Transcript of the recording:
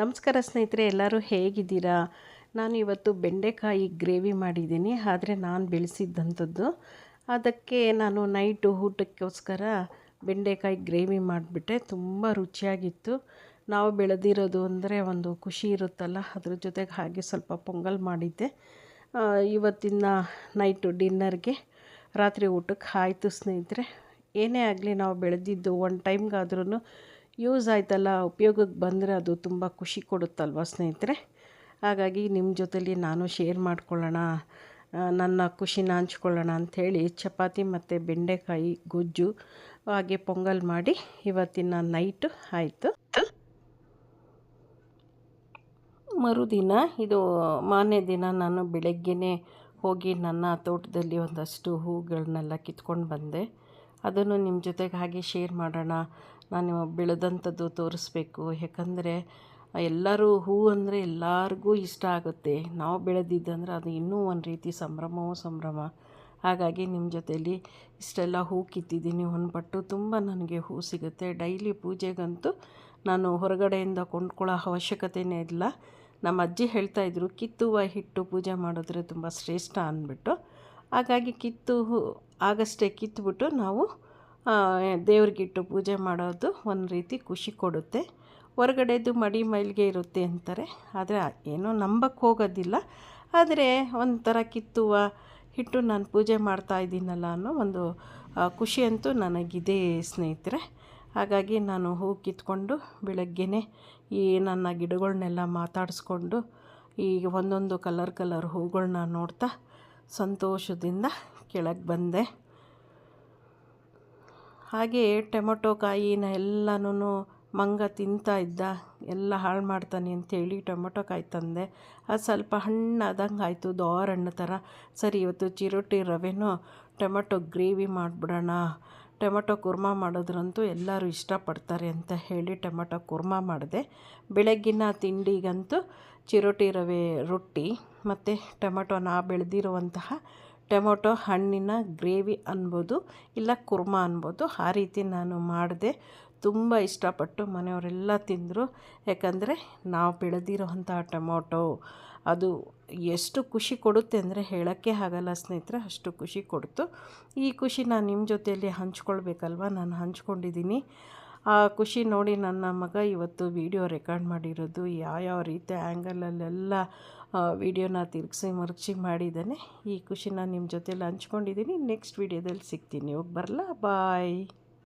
ನಮಸ್ಕಾರ ಸ್ನೇಹಿತರೆ, ಎಲ್ಲರೂ ಹೇಗಿದ್ದೀರಾ? ನಾನು ಇವತ್ತು ಬೆಂಡೆಕಾಯಿ ಗ್ರೇವಿ ಮಾಡಿದ್ದೀನಿ. ಆದರೆ ನಾನು ಬೆಳೆಸಿದ್ದಂಥದ್ದು. ಅದಕ್ಕೆ ನಾನು ನೈಟು ಊಟಕ್ಕೋಸ್ಕರ ಬೆಂಡೆಕಾಯಿ ಗ್ರೇವಿ ಮಾಡಿಬಿಟ್ಟೆ. ತುಂಬ ರುಚಿಯಾಗಿತ್ತು. ನಾವು ಬೆಳೆದಿರೋದು ಅಂದರೆ ಒಂದು ಖುಷಿ ಇರುತ್ತಲ್ಲ, ಅದ್ರ ಜೊತೆಗೆ ಹಾಗೆ ಸ್ವಲ್ಪ ಪೊಂಗಲ್ ಮಾಡಿದ್ದೆ. ಇವತ್ತಿನ ನೈಟು ಡಿನ್ನರ್ಗೆ ರಾತ್ರಿ ಊಟಕ್ಕೆ ಆಯಿತು ಸ್ನೇಹಿತರೆ. ಏನೇ ಆಗಲಿ ನಾವು ಬೆಳೆದಿದ್ದು, ಒನ್ ಟೈಮ್ಗಾದ್ರೂ ಯೂಸ್ ಆಯ್ತಲ್ಲ, ಉಪಯೋಗಕ್ಕೆ ಬಂದರೆ ಅದು ತುಂಬ ಖುಷಿ ಕೊಡುತ್ತಲ್ವ ಸ್ನೇಹಿತರೆ? ಹಾಗಾಗಿ ನಿಮ್ಮ ಜೊತೆಲಿ ನಾನು ಶೇರ್ ಮಾಡ್ಕೊಳ್ಳೋಣ ನನ್ನ ಖುಷಿನ ಹಂಚ್ಕೊಳ್ಳೋಣ ಅಂಥೇಳಿ ಚಪಾತಿ ಮತ್ತು ಬೆಂಡೆಕಾಯಿ, ಗೊಜ್ಜು ಹಾಗೆ ಪೊಂಗಲ್ ಮಾಡಿ ಇವತ್ತಿನ ನೈಟು ಆಯಿತು. ಮರುದಿನ, ಇದು ಮಾನ್ಯ ದಿನ, ನಾನು ಬೆಳಗ್ಗೆನೇ ಹೋಗಿ ನನ್ನ ತೋಟದಲ್ಲಿ ಒಂದಷ್ಟು ಹೂಗಳನ್ನೆಲ್ಲ ಕಿತ್ಕೊಂಡು ಬಂದೆ. ಅದನ್ನು ನಿಮ್ಮ ಜೊತೆಗೆ ಹಾಗೆ ಶೇರ್ ಮಾಡೋಣ. ನಾನು ಬೆಳೆದಂಥದ್ದು ತೋರಿಸ್ಬೇಕು. ಯಾಕಂದರೆ, ಎಲ್ಲರೂ ಹೂ ಅಂದರೆ ಎಲ್ಲರಿಗೂ ಇಷ್ಟ ಆಗುತ್ತೆ. ನಾವು ಬೆಳೆದಿದ್ದಂದ್ರೆ ಅದು ಇನ್ನೂ ಒಂದು ರೀತಿ ಸಂಭ್ರಮವೂ ಸಂಭ್ರಮ. ಹಾಗಾಗಿ ನಿಮ್ಮ ಜೊತೆಯಲ್ಲಿ ಇಷ್ಟೆಲ್ಲ ಹೂ ಕಿತ್ತಿದ್ದೀನಿ. ಹೊನ್ಪಟ್ಟು ಪಟ್ಟು ತುಂಬ ನನಗೆ ಹೂ ಸಿಗುತ್ತೆ. ಡೈಲಿ ಪೂಜೆಗಂತೂ ನಾನು ಹೊರಗಡೆಯಿಂದ ಕೊಂಡ್ಕೊಳ್ಳೋ ಅವಶ್ಯಕತೆಯೇ ಇಲ್ಲ. ನಮ್ಮ ಅಜ್ಜಿ ಹೇಳ್ತಾಯಿದ್ರು ಕಿತ್ತುವ ಹಿಟ್ಟು ಪೂಜೆ ಮಾಡಿದ್ರೆ ತುಂಬ ಶ್ರೇಷ್ಠ ಅಂದ್ಬಿಟ್ಟು. ಹಾಗಾಗಿ ಕಿತ್ತು ಆಗಷ್ಟೇ ಕಿತ್ತುಬಿಟ್ಟು ನಾವು ದೇವ್ರಿಗಿಟ್ಟು ಪೂಜೆ ಮಾಡೋದು ಒಂದು ರೀತಿ ಖುಷಿ ಕೊಡುತ್ತೆ. ಹೊರಗಡೆದು ಮಡಿ ಮೈಲಿಗೆ ಇರುತ್ತೆ ಅಂತಾರೆ. ಆದರೆ ಏನೋ ನಂಬಕ್ಕೆ ಹೋಗೋದಿಲ್ಲ. ಆದರೆ ಒಂಥರ ಕಿತ್ತುವ, ಹಿಟ್ಟು ನಾನು ಪೂಜೆ ಮಾಡ್ತಾ ಇದ್ದೀನಲ್ಲ ಅನ್ನೋ ಒಂದು ಖುಷಿಯಂತೂ ನನಗಿದೆ ಸ್ನೇಹಿತರೆ. ಹಾಗಾಗಿ ನಾನು ಹೂ ಕಿತ್ಕೊಂಡು ಬೆಳಗ್ಗೆನೇ ಈ ನನ್ನ ಗಿಡಗಳನ್ನೆಲ್ಲ ಮಾತಾಡಿಸ್ಕೊಂಡು ಈ ಒಂದೊಂದು ಕಲರ್ ಕಲರ್ ಹೂಗಳನ್ನ ನೋಡ್ತಾ ಸಂತೋಷದಿಂದ ಕೆಳಗೆ ಬಂದೆ. ಹಾಗೆ ಟೊಮೊಟೊ ಕಾಯಿನ ಎಲ್ಲನೂ ಮಂಗ ತಿಂತಾ ಇದ್ದ, ಎಲ್ಲ ಹಾಳು ಮಾಡ್ತಾನೆ ಅಂತೇಳಿ ಟೊಮೊಟೊ ಕಾಯಿ ತಂದೆ. ಅದು ಸ್ವಲ್ಪ ಹಣ್ಣಾದಂಗೆ ಆಯಿತು, ದೋರ ಹಣ್ಣು ಥರ. ಸರಿ, ಇವತ್ತು ಚಿರೋಟಿ ರವೆನೂ ಟೊಮೊಟೊ ಗ್ರೇವಿ ಮಾಡಿಬಿಡೋಣ ಟೊಮೊಟೊ ಕುರ್ಮಾ ಮಾಡಿದ್ರಂತೂ ಎಲ್ಲರೂ ಇಷ್ಟಪಡ್ತಾರೆ ಅಂತ ಹೇಳಿ ಟೊಮೆಟೊ ಕುರ್ಮಾ ಮಾಡಿದೆ. ಬೆಳಗ್ಗಿನ ತಿಂಡಿಗಂತೂ ಚಿರೋಟಿ ರವೆ ರೊಟ್ಟಿ ಮತ್ತು ಟೊಮೆಟೊ ನಾ ಬೆಳೆದಿರುವಂತಹ ಟೊಮೊಟೊ ಹಣ್ಣಿನ ಗ್ರೇವಿ ಅನ್ಬೋದು, ಇಲ್ಲ ಕುರ್ಮಾ ಅನ್ಬೋದು, ಆ ರೀತಿ ನಾನು ಮಾಡಿದೆ. ತುಂಬ ಇಷ್ಟಪಟ್ಟು ಮನೆಯವರೆಲ್ಲ ತಿಂದರು. ಯಾಕಂದರೆ ನಾವು ಬೆಳೆದಿರೋವಂಥ ಟೊಮೊಟೊ, ಅದು ಎಷ್ಟು ಖುಷಿ ಕೊಡುತ್ತೆ ಅಂದರೆ ಹೇಳೋಕ್ಕೆ ಆಗಲ್ಲ ಸ್ನೇಹಿತರೆ, ಅಷ್ಟು ಖುಷಿ ಕೊಡ್ತು. ಈ ಖುಷಿ ನಾನು ನಿಮ್ಮ ಜೊತೆಯಲ್ಲಿ ಹಂಚ್ಕೊಳ್ಬೇಕಲ್ವ? ನಾನು ಹಂಚ್ಕೊಂಡಿದ್ದೀನಿ. ಆ ಖುಷಿ ನೋಡಿ ನನ್ನ ಮಗ ಇವತ್ತು ವಿಡಿಯೋ ರೆಕಾರ್ಡ್ ಮಾಡಿರೋದು, ಯಾವ್ಯಾವ ರೀತಿ ಆ್ಯಂಗಲಲ್ಲೆಲ್ಲ ವಿಡಿಯೋನ ತಿರುಗಿಸಿ ಮರುಗಿಸಿ ಮಾಡಿದ್ದಾನೆ. ಈ ಖುಷಿನ ನಿಮ್ಮ ಜೊತೆಯಲ್ಲಿ ಹಂಚ್ಕೊಂಡಿದ್ದೀನಿ. ನೆಕ್ಸ್ಟ್ ವಿಡಿಯೋದಲ್ಲಿ ಸಿಗ್ತೀನಿ. ಹೋಗಿ ಬರಲ್ಲ ಬಾಯ್.